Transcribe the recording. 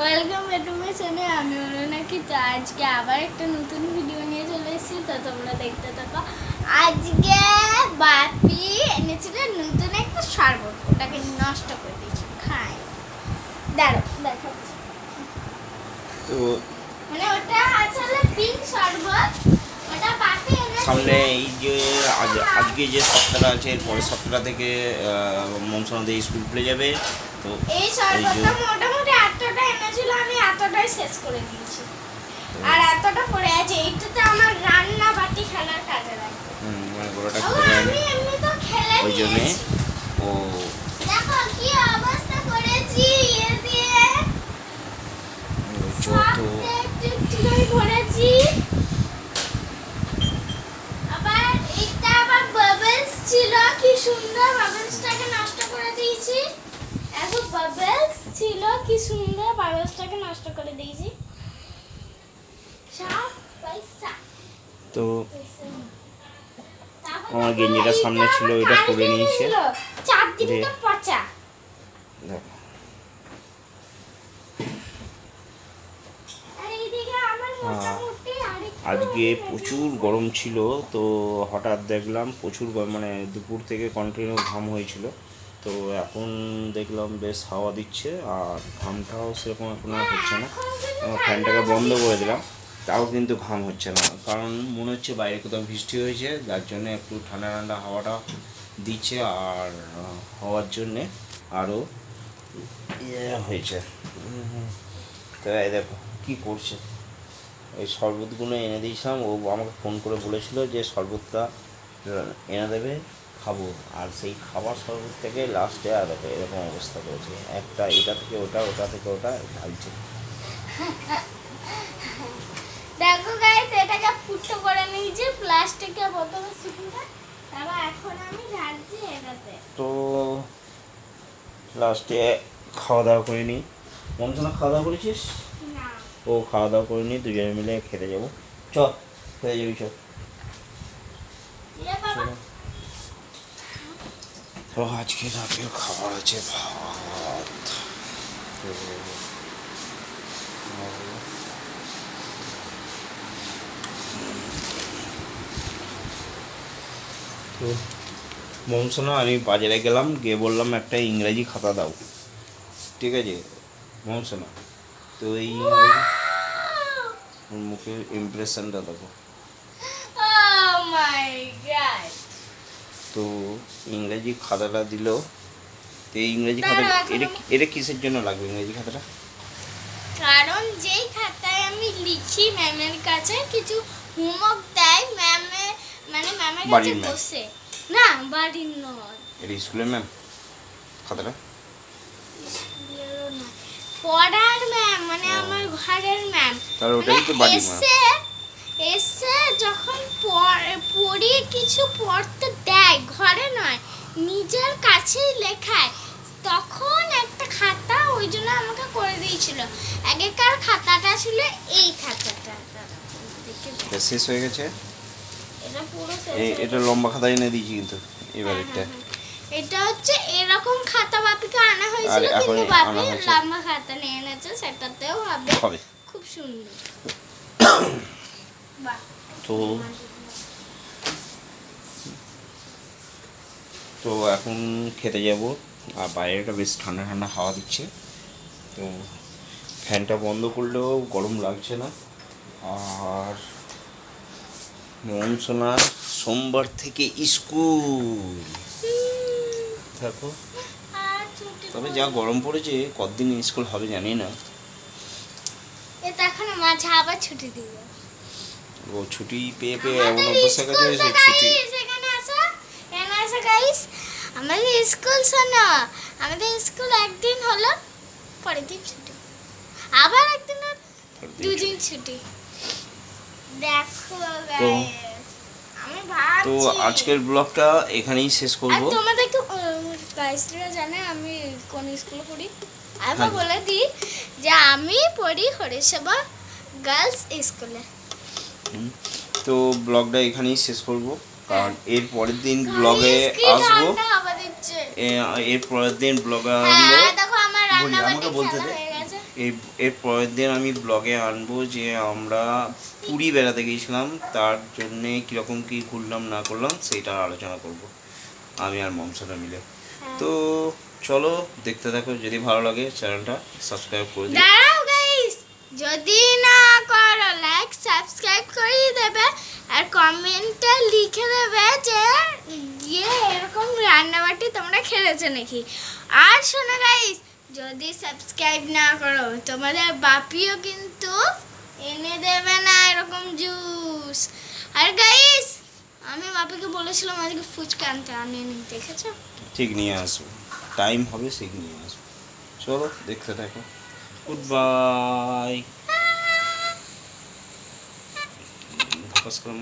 Welcome বেটুমে channel আমি নাকি তো আজকে আবার একটা নতুন ভিডিও নিয়ে চলে এসেছি। তো তোমরা দেখতে থাকো। আজকে বাপি এনেছিল নতুন একটা শরবত। ওটাকে নষ্ট করে দিয়েছি। খাই দাঁড়ো তো মানে ওটা আসলে পিঙ্ক শরবত ওটা বাপি এনেছিল সামনে এই যে আজ আজকে যে সপ্তাহটা আছে এর পরের সপ্তাহ থেকে মনসনাদের স্কুল খুলে যাবে। তো এই যে মোটামুটি এতটা এনেছিল আমি এতটাই শেষ করে দিয়েছি। আর এতটা পড়ে আছে এইটাতে আমার রান্না বাটি খেলার কাজে লাগে হুম, মানে তো খেলে ওই জন্যে। ও। দেখো কি অবস্থা করেছি এ দিয়ে যত সবটা একটু একটু করে ভরেছি আবার এটা আবার বাবলস ছিল কি সুন্দর বাবলসটাকে নষ্ট করে দিয়েছি। এখন বাবলস ছিল কি সুন্দর বাবলসটাকে নষ্ট করে দিয়েছি। তো আমার গেঞ্জিটা সামনে ছিল, ওইটা পরে নিয়েছে। এনেছিল। চারদিকে দিয়ে- তো পচা। দেখো। আর এইদিকে আমার মোটামুটি আরেকটু আজকে প্রচুর গরম ছিল, তো হঠাৎ দেখলাম প্রচুর মানে দুপুর থেকে কন্টিনিউ ঘাম হয়েছিল। তো এখন দেখলাম বেশ হাওয়া দিচ্ছে, আর ঘামটাও সেরকম এখন আর হচ্ছে না। ফ্যানটাকে বন্ধ করে দিলাম, তাও কিন্তু ঘাম হচ্ছে না। কারণ মনে হচ্ছে বাইরে কোথাও বৃষ্টি হয়েছে, যার জন্য একটু ঠান্ডা ঠান্ডা হাওয়াটা দিচ্ছে, আর হওয়ার জন্যে আরও ইয়ে হয়েছে। তো দেখো, কী করছে। ওই শরবতগুলো এনে দিয়েছিলাম। ও আমাকে ফোন করে বলেছিল যে শরবতটা এনে দেবে খাব। আর সেই খাবার শরবত থেকে লাস্টে আর এরকম অবস্থা করেছে। একটা এটা থেকে ওটা ওটা থেকে ওটা ঢালছে। দেখো গাইস এটাকে ফুটো করে নিয়েছি প্লাস্টিকের বোতলে তারপর এখন আমি ঢালছি এটাতে। তো লাস্টে খাওয়া দাওয়া করে নিই। মনসনা খাওয়া দাওয়া করেছিস? ও খাওয়া দাওয়া করে নিই দুজনে মিলে খেতে যাব। চ খেতে যাবি চ তো আজকে রাতের খাবার আছে ভাত। তো মমসোনা আমি বাজারে গেলাম গিয়ে বললাম একটা ইংরেজি খাতা দাও। ঠিক আছে? মমসোনা তো এই ইংরেজি ওর মুখের ইমপ্রেশনটা দেখো। গড তো ইংরেজি খাতাটা দিল। তো এই ইংরেজি খাতা এটা এটা কিসের জন্য লাগবে ইংরেজি খাতাটা? কারণ যেই খাতায় আমি লিখি ম্যামের কাছে কিছু হোমওয়ার্ক দেয় ম্যামে মানে ম্যামের কাছে বসে। না বাড়ির নয়। এটা স্কুলের ম্যাম খাতাটা? পড়ার ম্যাম মানে আমার ঘরের তাহলে ওটাই তো বাড়ির ম্যাম এসে যখন পড়- কিছু পড়তে দেয় ঘরে নয় নিজের কাছেই লেখায় তখন একটা খাতা ওই জন্য আমাকে করে দিয়েছিল। আগেকার খাতাটা ছিল এই খাতাটা। এটা শেষ হয়ে গেছে? এটা এটা। লম্বা খাতা এনে দিয়েছি কিন্তু হ্যাঁ, এবারেরটা হ্যাঁ, হ্যাঁ। এটা হচ্ছে এরকম খাতা বাপিকে আনা হয়েছিল কিন্তু বাপি লম্বা খাতা নিয়ে এনেছে সেটাতেও হবে। সুন্দর। তো তো এখন খেতে যাব আর বাইরেটা বেশ ঠান্ডা ঠান্ডা হাওয়া দিচ্ছে। তো ফ্যানটা বন্ধ করলেও গরম লাগছে না। আর মনসোনার সোমবার থেকে স্কুল। দেখো। তবে যা গরম পড়েছে কতদিন স্কুল হবে জানি না। মাঝে আবার ছুটি ও ছুটি পেয়ে পেয়ে এমন অবস্থা গেছে যে ছুটি। এখানে আসো এখানে আসো গাইস আমাদের স্কুল শোনো আমাদের স্কুল একদিন হলো পরের দিন ছুটি। আবার একদিন দুদিন ছুটি। দেখো আমি তো আজকের ব্লগটা এখানেই শেষ করব। তোমাদের তো গাইসরা জানে আমি কোন স্কুলে পড়ি? আবার হ্যাঁ। বলে দিই যে আমি পড়ি হরিসভা গার্লস স্কুলে। তো ব্লগটা এখানেই শেষ করব। কারণ এর পরের দিন ব্লগে কি আসব। এর পরের দিন ব্লগে হ্যাঁ আমার বলি আমাকে বলতে দে। এই এর পরের দিন আমি ব্লগে আনব যে আমরা পুরী বেড়াতে গিয়েছিলাম। তার জন্যে কীরকম কী ঘুরলাম না করলাম সেটা আলোচনা করব। আমি আর মমসাটা মিলে। হ্যাঁ। তো চলো দেখতে থাকো যদি ভালো লাগে চ্যানেলটা সাবস্ক্রাইব করে দিও। দাঁড়াও গাইস যদি না করো লাইক সাবস্ক্রাইব করিয়ে দেবে আর কমেন্টে লিখে দেবে যে গিয়ে এরকম রান্নাবাটি তোমরা খেলেছো নাকি? আর শোনো গাইস যদি সাবস্ক্রাইব না করো তোমাদের বাপিও কিন্তু এনে দেবে না এরকম জুস আর গাইস আমি বাপিকে বলেছিলাম আজকে ফুচকা আনতে আনেনি দেখেছ? ঠিক নিয়ে আসব টাইম হবে ঠিক নিয়ে আসব। চলো দেখতে থাকো। গুড বাই ফোকাস করো